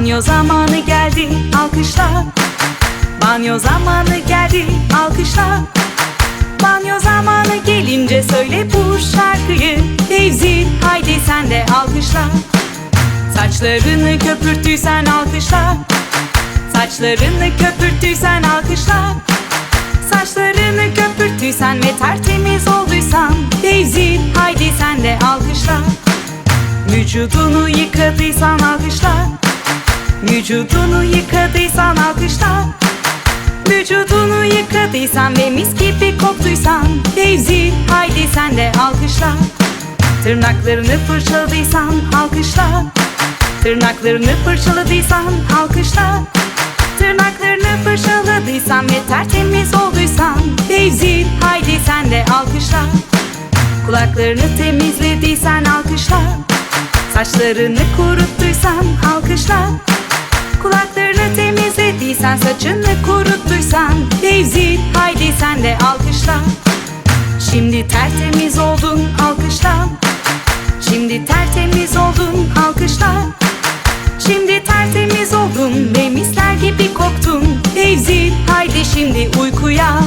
Banyo zamanı geldi alkışla. Banyo zamanı geldi alkışla. Banyo zamanı gelince söyle bu şarkıyı. Fevzi haydi sen de alkışla. Saçlarını köpürttüysen alkışla. Saçlarını köpürttüysen alkışla. Saçlarını köpürttüysen ve tertemiz olduysan Fevzi haydi sen de alkışla. Vücudunu yıkadıysan alkışla Vücudunu yıkadıysan alkışla. Vücudunu yıkadıysan ve mis gibi koktuysan Fevzi haydi sen de alkışla. Tırnaklarını fırçaladıysan alkışla. Tırnaklarını fırçaladıysan alkışla. Tırnaklarını fırçaladıysan ve tertemiz olduysan Fevzi haydi sen de alkışla. Kulaklarını temizlediysen alkışla. Saçlarını kuruttuysan alkışla Saçını kuruttuysan Fevzi haydi sen de alkışla. Şimdi tertemiz oldun alkışla. Şimdi tertemiz oldun alkışla. Şimdi tertemiz oldun ve misler gibi koktun. Fevzi haydi şimdi uykuya.